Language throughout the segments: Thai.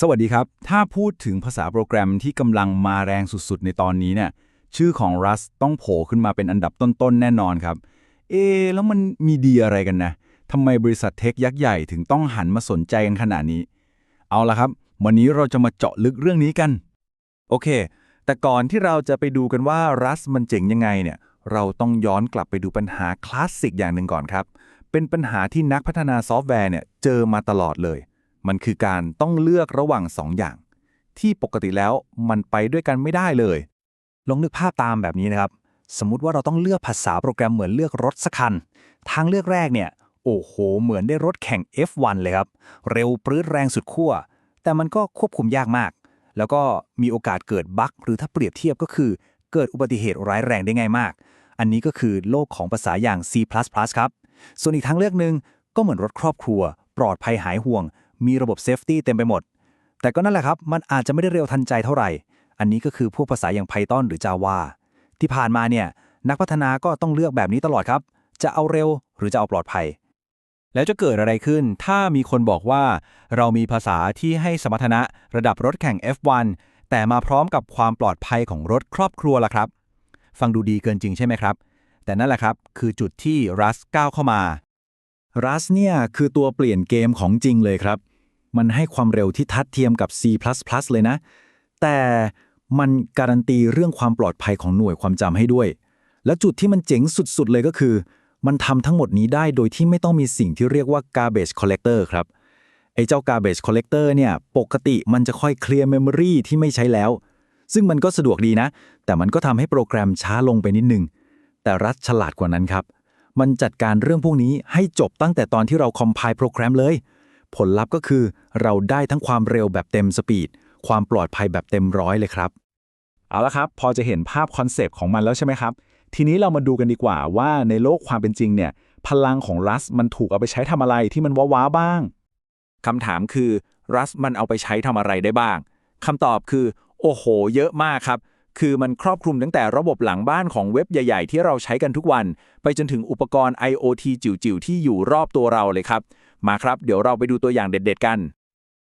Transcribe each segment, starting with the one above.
สวัสดีครับ ถ้าพูดถึงภาษาโปรแกรมที่กำลังมาแรงสุดๆ ในตอนนี้เนี่ย ชื่อของ Rust ต้องโผล่ขึ้นมาเป็นอันดับต้นๆ แน่นอนครับ เอ แล้วมันมีดีอะไรกันนะ ทำไมบริษัทเทคยักษ์ใหญ่ถึงต้องหันมาสนใจกันขนาดนี้ เอาละครับ วันนี้เราจะมาเจาะลึกเรื่องนี้กัน โอเค แต่ก่อนที่เราจะไปดูกันว่า Rust มันเจ๋งยังไงเนี่ย เราต้องย้อนกลับไปดูปัญหาคลาสสิกอย่างหนึ่งก่อนครับ เป็นปัญหาที่นักพัฒนาซอฟต์แวร์เนี่ยเจอมาตลอดเลย มันคือการต้องเลือกระหว่างสองอย่าง ที่ปกติแล้วมันไปด้วยกันไม่ได้เลย ลองนึกภาพตามแบบนี้นะครับ สมมติว่าเราต้องเลือกภาษาโปรแกรมเหมือนเลือกรถสักคัน ทางเลือกแรกเนี่ย โอ้โห เหมือนได้รถแข่ง F1 เลยครับ เร็วปรื้ดแรงสุดขั้ว แต่มันก็ควบคุมยากมาก แล้วก็มีโอกาสเกิดบั๊กหรือถ้าเปรียบเทียบก็คือ เกิดอุบัติเหตุร้ายแรงได้ง่ายมาก อันนี้ก็คือโลกของภาษาอย่าง C++ ครับ ส่วนอีกทางเลือกหนึ่งก็เหมือนรถครอบครัว ปลอดภัยหายห่วง มีระบบเซฟตี้เต็มไปหมด แต่ก็นั่นแหละครับ มันอาจจะไม่ได้เร็วทันใจเท่าไหร่ อันนี้ก็คือพวกภาษาอย่าง Python หรือ Java ที่ผ่านมาเนี่ยนักพัฒนาก็ต้องเลือกแบบนี้ตลอดครับ จะเอาเร็วหรือจะเอาปลอดภัย แล้วจะเกิดอะไรขึ้น ถ้ามีคนบอกว่า เรามีภาษาที่ให้สมรรถนะระดับรถแข่ง F1 แต่มาพร้อมกับความปลอดภัยของรถครอบครัวล่ะครับ ฟังดูดีเกินจริงใช่ไหมครับ แต่นั่นแหละครับ คือจุดที่รัสก้าวเข้ามา Rust เนี่ยคือตัวเปลี่ยนเกมของจริงเลยครับ มันให้ความเร็วที่ทัดเทียมกับ C++ เลยนะ แต่มันการันตีเรื่องความปลอดภัยของหน่วยความจำให้ด้วย และจุดที่มันเจ๋งสุดๆ เลยก็คือ มันทำทั้งหมดนี้ได้โดยที่ไม่ต้องมีสิ่งที่เรียกว่า garbage collector ครับ ไอ้เจ้า garbage collector เนี่ย ปกติมันจะค่อยเคลียร์ memory ที่ไม่ใช้แล้ว ซึ่งมันก็สะดวกดีนะ แต่มันก็ทำให้โปรแกรมช้าลงไปนิดนึง แต่รัฐฉลาดกว่านั้นครับ มันจัดการเรื่องพวกนี้ให้จบตั้งแต่ตอนที่เราคอมไพล์โปรแกรมเลย ผลลัพธ์ก็คือเราได้ทั้งความเร็วแบบเต็มสปีด ความปลอดภัยแบบเต็มร้อยเลยครับ เอาละครับ พอจะเห็นภาพคอนเซปต์ของมันแล้วใช่ไหมครับ ทีนี้เรามาดูกันดีกว่าว่าในโลกความเป็นจริงเนี่ย พลังของรัสมันถูกเอาไปใช้ทำอะไรที่มันว้าวๆบ้างคำถามคือรัสมันเอาไปใช้ทำอะไรได้บ้างคำตอบคือ โอ้โห เยอะมากครับ คือมันครอบคลุมตั้งแต่ระบบหลังบ้านของเว็บใหญ่ ๆ ที่เราใช้กันทุกวัน ไปจนถึงอุปกรณ์ IoT จิ๋วๆที่อยู่รอบตัวเราเลยครับ มาครับ เดี๋ยวเราไปดูตัวอย่างเด็ดๆกัน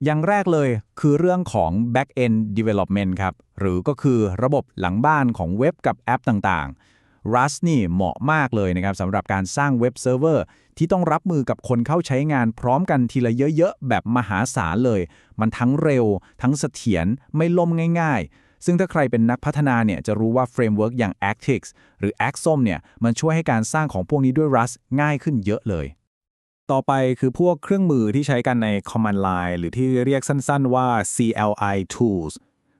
อย่างแรกเลยคือเรื่องของ back end development ครับ หรือก็คือระบบหลังบ้านของเว็บกับแอปต่างๆ Rust นี่เหมาะมากเลยนะครับสำหรับการสร้างเว็บเซิร์ฟเวอร์ที่ต้องรับมือกับคนเข้าใช้งานพร้อมกันทีละเยอะๆ แบบมหาศาลเลย มันทั้งเร็ว ทั้งเสถียรไม่ล่มง่ายๆซึ่งถ้าใครเป็นนักพัฒนาเนี่ยจะรู้ว่าเฟรมเวิร์กอย่าง Actix หรือ Axom เนี่ยมันช่วยให้การสร้างของพวกนี้ด้วย Rust ง่ายขึ้นเยอะเลย ต่อไปคือพวกเครื่องมือที่ใช้กันใน Command Line หรือที่เรียกสั้นๆว่า CLI tools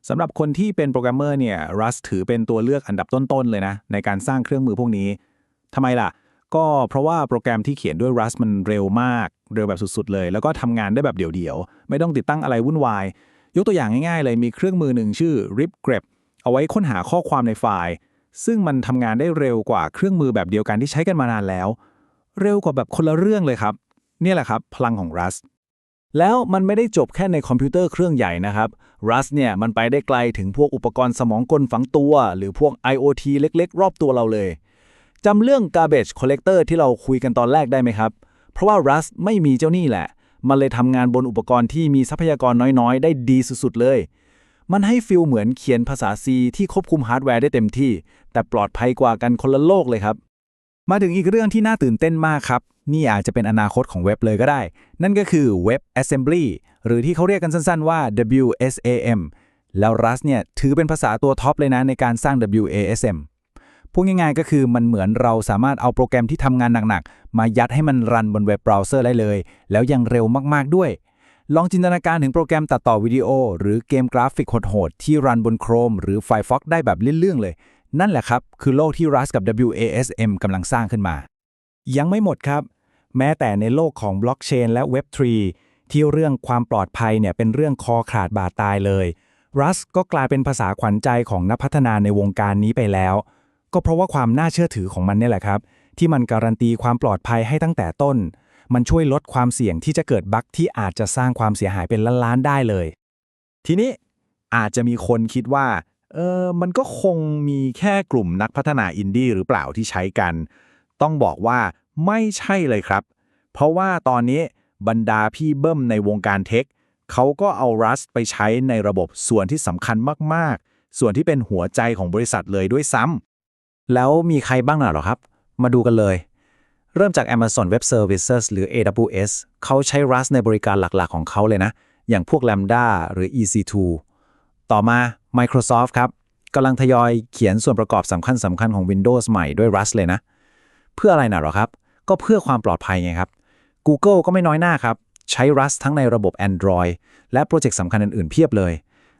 สำหรับคนที่เป็นโปรแกรมเมอร์เนี่ย Rust ถือเป็นตัวเลือกอันดับต้นๆเลยนะ ในการสร้างเครื่องมือพวกนี้ทำไมล่ะ ก็เพราะว่าโปรแกรมที่เขียนด้วย Rust มันเร็วมาก เร็วแบบสุดๆเลย แล้วก็ทำงานได้แบบเดี่ยวๆ ไม่ต้องติดตั้งอะไรวุ่นวาย ยกตัวอย่างง่ายๆ เลยมีเครื่องมือหนึ่งชื่อ ripgrep เอาไว้ค้นหาข้อความในไฟล์ ซึ่งมันทำงานได้เร็วกว่าเครื่องมือแบบเดียวกันที่ใช้กันมานานแล้ว เร็วกว่าแบบคนละเรื่องเลยครับ นี่แหละครับ พลังของ Rust แล้วมันไม่ได้จบแค่ในคอมพิวเตอร์เครื่องใหญ่นะครับ Rust เนี่ยมันไปได้ไกลถึงพวกอุปกรณ์สมองกลฝังตัว หรือพวก IoT เล็ก ๆ รอบตัวเราเลยจำเรื่อง garbage collector ที่เราคุยกันตอนแรกได้ไหมครับ เพราะว่า Rust ไม่มีเจ้านี่แหละ มันเลยทำงานบนอุปกรณ์ที่มีทรัพยากรน้อยๆ ได้ดีสุดๆเลย มันให้ฟิลเหมือนเขียนภาษา C ที่ควบคุมฮาร์ดแวร์ได้เต็มที่ แต่ปลอดภัยกว่ากันคนละโลกเลยครับ มาถึงอีกเรื่องที่น่าตื่นเต้นมากครับ นี่อาจจะเป็นอนาคตของเว็บเลยก็ได้ นั่นก็คือ Web Assembly หรือที่เขาเรียกกันสั้นๆว่า WSAM แล้ว Rust เนี่ยถือเป็นภาษาตัวท็อปเลยนะในการสร้าง WASM พูดง่ายๆก็คือมันเหมือนเราสามารถเอาโปรแกรมที่ทำงานหนักๆ มายัดให้มันรันบนเว็บเบราว์เซอร์ได้เลย แล้วยังเร็วมากๆด้วย ลองจินตนาการถึงโปรแกรมตัดต่อวิดีโอ หรือเกมกราฟิกโหดๆที่รันบน Chrome หรือ Firefox ได้แบบเลื่อนๆเลย นั่นแหละครับ คือโลกที่ Rust กับ WASM กำลังสร้างขึ้นมา ยังไม่หมดครับ แม้แต่ในโลกของบล็อกเชนและ Web3 ที่เรื่องความปลอดภัยเนี่ยเป็นเรื่องคอขาดบาดตายเลย Rust ก็กลายเป็นภาษาขวัญใจของนักพัฒนาในวงการนี้ไปแล้ว ก็เพราะว่าความน่าเชื่อถือของมันเนี่ยแหละครับ ที่มันการันตีความปลอดภัยให้ตั้งแต่ต้น มันช่วยลดความเสี่ยงที่จะเกิดบั๊กที่อาจจะสร้างความเสียหายเป็นล้านๆได้เลย ทีนี้อาจจะมีคนคิดว่า เออมันก็คงมีแค่กลุ่มนักพัฒนาอินดี้หรือเปล่าที่ใช้กัน ต้องบอกว่าไม่ใช่เลยครับ เพราะว่าตอนนี้บรรดาพี่เบิ้มในวงการเทค เขาก็เอา Rust ไปใช้ในระบบส่วนที่สำคัญมากๆ ส่วนที่เป็นหัวใจของบริษัทเลยด้วยซ้ำแล้วมีใครบ้างน่ะหรอครับ มาดูกันเลย เริ่มจาก Amazon Web Services หรือ AWS เขาใช้ Rust ในบริการหลักๆ ของเขาเลยนะ อย่างพวก Lambda หรือ EC2 ต่อมา Microsoft ครับกำลังทยอยเขียนส่วนประกอบสำคัญสำคัญของ Windows ใหม่ด้วย Rust เลยนะ เพื่ออะไรน่ะหรอครับ ก็เพื่อความปลอดภัยไงครับ Google ก็ไม่น้อยหน้าครับ ใช้ Rust ทั้งในระบบ Android และโปรเจกต์สำคัญอื่นๆ เพียบเลย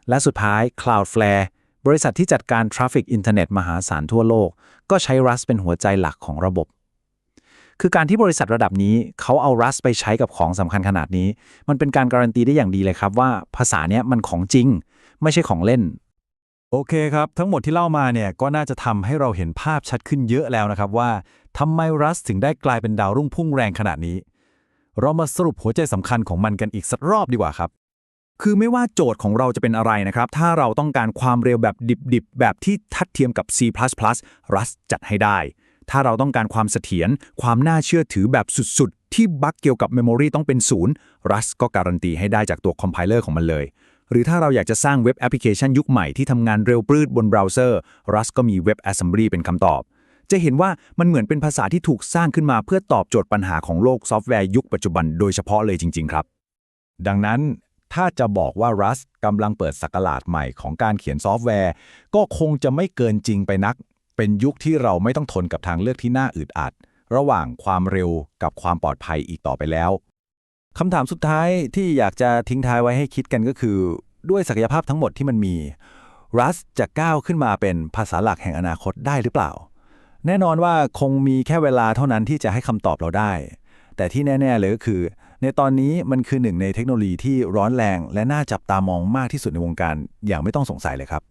และสุดท้าย Cloudflare บริษัทที่จัดการทราฟฟิกอินเทอร์เน็ตมหาศาลทั่วโลก ก็ใช้ Rust เป็นหัวใจหลักของระบบ คือการที่บริษัทระดับนี้เขาเอา Rust ไปใช้กับของสำคัญขนาดนี้ มันเป็นการการันตีได้อย่างดีเลยครับว่าภาษาเนี้ยมันของจริง ไม่ใช่ของเล่น โอเคครับ ทั้งหมดที่เล่ามาเนี่ยก็น่าจะทำให้เราเห็นภาพชัดขึ้นเยอะแล้วนะครับว่าทำไม Rust ถึงได้กลายเป็นดาวรุ่งพุ่งแรงขนาดนี้ เรามาสรุปหัวใจสำคัญของมันกันอีกสักรอบดีกว่าครับ คือไม่ว่าโจทย์ของเราจะเป็นอะไรนะครับ ถ้าเราต้องการความเร็วแบบดิบๆ แบบที่ทัดเทียมกับ C++ Rust จัดให้ได้ ถ้าเราต้องการความเสถียรความน่าเชื่อถือแบบสุดๆ ที่บั๊กเกี่ยวกับเมมโมรีต้องเป็นศูนย์ Rust ก็การันตีให้ได้จากตัวคอมไพเลอร์ของมันเลย หรือถ้าเราอยากจะสร้างเว็บแอปพลิเคชันยุคใหม่ที่ทำงานเร็วปรืดบนเบราว์เซอร์ Rust ก็มี Web Assembly เป็นคำตอบ จะเห็นว่ามันเหมือนเป็นภาษาที่ถูกสร้างขึ้นมาเพื่อตอบโจทย์ปัญหาของโลกซอฟต์แวร์ยุคปัจจุบันโดยเฉพาะเลยจริง ๆ ครับ ดังนั้นถ้าจะบอกว่า Rust กำลังเปิดสักราชใหม่ของการเขียนซอฟต์แวร์ ก็คงจะไม่เกินจริงไปนัก เป็นยุคที่เราไม่ต้องทนกับทางเลือกที่น่าอึดอัด ระหว่างความเร็วกับความปลอดภัยอีกต่อไปแล้ว คำถามสุดท้ายที่อยากจะทิ้งท้ายไว้ให้คิดกันก็คือ ด้วยศักยภาพทั้งหมดที่มันมี Rust จะก้าวขึ้นมาเป็นภาษาหลักแห่งอนาคตได้หรือเปล่า แน่นอนว่าคงมีแค่เวลาเท่านั้นที่จะให้คำตอบเราได้ แต่ที่แน่ ๆ เลยก็คือ ในตอนนี้มันคือหนึ่งในเทคโนโลยีที่ร้อนแรง และน่าจับตามองมากที่สุดในวงการอย่างไม่ต้องสงสัยเลยครับ